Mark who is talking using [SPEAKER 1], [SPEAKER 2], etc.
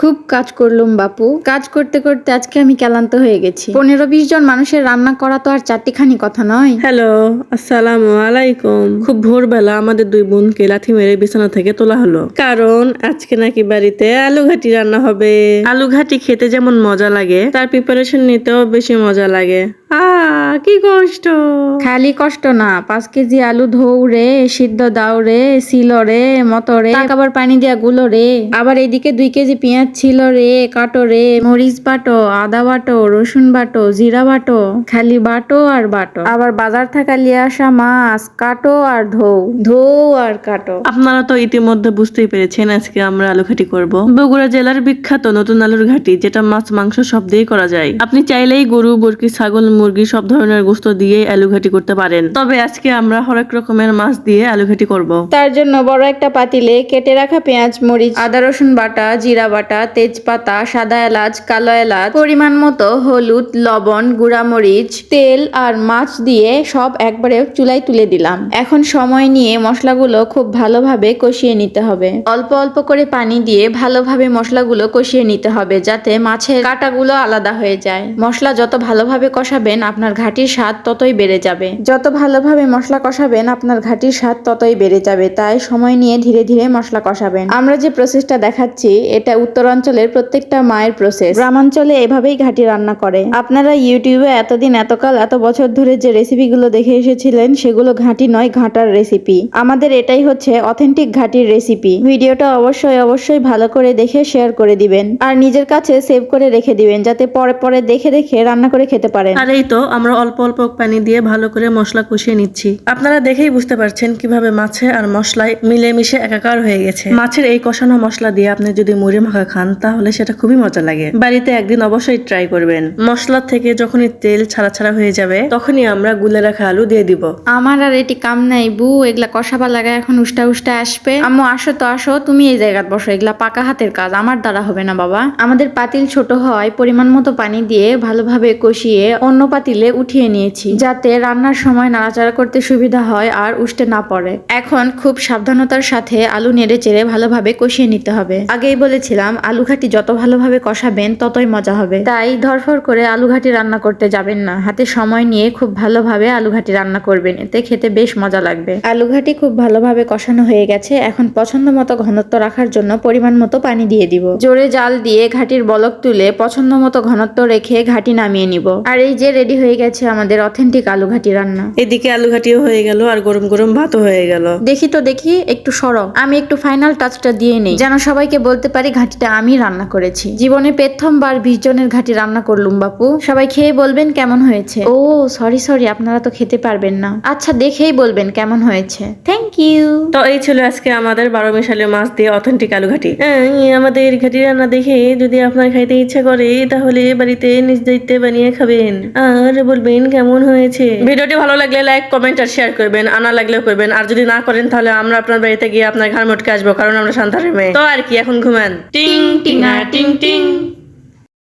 [SPEAKER 1] খুব কাজ করলুম বাপু। কাজ করতে করতে আজকে আমি ক্লান্ত হয়ে গেছি। পনেরো বিশ জন মানুষের রান্না করা তো আর চারটিখানি কথা নয়।
[SPEAKER 2] হ্যালো, আসসালামু আলাইকুম। খুব ভোরবেলা আমাদের দুই বোনকে লাথি মেরে বিছানা থেকে তোলা হলো। কারণ আজকে নাকি বাড়িতে আলু ঘাটি রান্না হবে। আলু ঘাটি খেতে যেমন মজা লাগে, তার প্রিপারেশন নিতেও বেশি মজা লাগে। আ কি কষ্ট?
[SPEAKER 1] খালি কষ্ট না পাঁচ কেজি আলু ধৌ রে সিদ্ধ দাও রে ছিল রে মতো রে আবার পানি দিয়া গুলো রে। আবার এইদিকে দুই কেজি পেঁয়াজ ছিল রে কাটো রে মরিচ বাটো আদা বাটো রসুন বাটো জিরা বাটো খালি বাটো আর বাটো। আবার বাজার থাকা লিয়ে আসা মাছ কাটো আর ধৌ ধৌ আর কাটো।
[SPEAKER 2] আপনারা তো ইতিমধ্যে বুঝতেই পেরেছেন আজকে আমরা আলু ঘাটি করব। বগুড়া জেলার বিখ্যাত নতুন আলুর ঘাটি যেটা মাছ মাংস সব দিয়ে করা যায়। আপনি চাইলেই গরু বরকি ছাগল মুরগি সব ধরনের গোস্ত দিয়ে আলু ঘাটি করতে পারেন। তবে আজকে আমরা হরেক রকমের মাছ দিয়ে আলু ঘাটি করব।
[SPEAKER 1] তার জন্য বড় একটা পাতিলে কেটে রাখা পেঁয়াজ, মরিচ, আদা, রসুন বাটা, জিরা বাটা, তেজপাতা, সাদা এলাচ, কালো এলাচ, পরিমাণ মতো হলুদ, লবণ গুঁড়া মরিচ তেল আর মাছ দিয়ে সব একবারে চুলায় তুলে দিলাম। এখন সময় নিয়ে মশলাগুলো খুব ভালোভাবে কষিয়ে নিতে হবে। অল্প অল্প করে পানি দিয়ে ভালোভাবে মশলাগুলো কষিয়ে নিতে হবে যাতে মাছের কাঁটাগুলো আলাদা হয়ে যায়। মশলা যত ভালোভাবে কষাবেন, আপনার ঘাটির স্বাদ ততই বেড়ে যাবে। যত ভালোভাবে মশলা কষাবেন, আপনার ঘাটির স্বাদ ততই বেড়ে যাবে। তাই সময় নিয়ে ধীরে ধীরে মশলা কষাবেন। আমরা যে প্রসেসটা দেখাচ্ছি, এটা উত্তরাঞ্চলের প্রত্যেকটা মায়ের প্রসেস গ্রামাঞ্চলে এভাবেই ঘাটি রান্না করে। আপনারা ইউটিউবে এতদিন, এতকাল, এত বছর ধরে যে রেসিপিগুলো দেখে এসেছিলেন, সেগুলো ঘাটি নয়, ঘাটার রেসিপি আমাদের এটাই হচ্ছে অথেন্টিক ঘাটির রেসিপি ভিডিওটা অবশ্যই অবশ্যই ভালো করে দেখে শেয়ার করে দিবেন। আর নিজের কাছে সেভ করে রেখে দিবেন, যাতে পরে পরে দেখে দেখে রান্না করে খেতে পারেন।
[SPEAKER 2] আর এই তো, আমরা অল্প অল্প পানি দিয়ে ভালো করে মশলা কষিয়ে নিচ্ছি। আপনারা দেখেই বুঝতে পারছেন কীভাবে মাছে আর মশলায় মিলেমিশে একাকার হয়ে গেছে। মাছের এই কষানো মশলা দিয়ে আপনি যদি মুড়ি মাখা খান, তাহলে সেটা খুবই মজা লাগে। বাড়িতে একদিন অবশ্যই ট্রাই করবেন। মশলা থেকে যখনই তেল ছাড়া ছাড়া হয়ে যাবে, তখনই আমরা গুলে রাখা আলু দিয়ে দিব।
[SPEAKER 1] আমার আর এটি কাম নাই বু এগুলা কষাবা লাগা এখন উষ্টা উষ্টা আসবে। আম্মু, আসো তো, আসো, তুমি এই জায়গায় বসো, এগুলা পাকা হাতের কাজ, আমার দ্বারা হবে না, বাবা। আমাদের পাতিল ছোট হয় পরিমাণ মতো পানি দিয়ে ভালোভাবে কষিয়ে অন্য পাতিলে উঠিয়ে নিয়েছি। যাতে রান্নার সময় নাড়াচাড়া করতে সুবিধা হয় আর উষ্টে না পড়ে। এখন খুব সাবধানতার সাথে আলু নেড়ে চেড়ে ভালোভাবে কষিয়ে নিতে হবে। আগেই বলেছিলাম আলু ঘাটি যত ভালোভাবে কষাবেন ততই মজা হবে। তাই ধরফর করে আলু ঘাটি রান্না করতে যাবেন না। হাতে সময় নিয়ে খুব ভালোভাবে আলু ঘাটি রান্না করবেন। এতে খেতে বেশ মজা লাগবে। আলু ঘাটি খুব ভালোভাবে কষানো হয়ে গেছে। এখন পছন্দ মতো ঘনত্ব রাখার জন্য পরিমাণ মতো পানি দিয়ে দিব। জোরে জাল দিয়ে ঘাটির বলক তুলে পছন্দ মতো ঘনত্ব রেখে ঘাটি নামিয়ে নিব। আর এই যে রেডি হয়ে গেছে আমাদের অথেন্টিক আলু ঘাটি রান্না।
[SPEAKER 2] এদিকে আলু ঘাটিও হয়ে গেল আর গরম গরম ভাতও হয়ে গেল।
[SPEAKER 1] দেখি তো দেখি একটু সরব আমি একটু ফাইনাল টাচটা দিয়ে নেই। যেন সবাইকে বলতে পারি ঘাটিটা আমি রান্না করেছি। জীবনে প্রথমবার বিশ জনের ঘাটি রান্না করলুম বাপু। সবাই খেয়ে বলবেন কেমন হয়েছে। ও সরি সরি আপনারা তো খেতে পারবেন না। আচ্ছা দেখেই বলবেন কেমন হয়েছে। থ্যাংক ইউ
[SPEAKER 2] তো এই ছিল আজকে আমাদের বারো মিশালি মাছ দিয়ে অথেন্টিক আলু ঘাটি। আমাদের ঘাটি রান্না দেখে যদি আপনার খাইতে ইচ্ছা করে তাহলে বাড়িতে নিজ দায়িত্বে বানিয়ে খাবেন। আর বলবেন কেমন হয়েছে? ভিডিওটি ভালো লাগলে লাইক কমেন্ট আর শেয়ার করবেন আনা লাগলেও করবেন। আর যদি না করেন তাহলে আমরা আপনার বাড়িতে গিয়ে আপনার ঘর মটকে আসব কারণ আমরা সন্তানের মেয়ে। তো আর কি এখন ঘুমান। টিং টিং টিং টিং।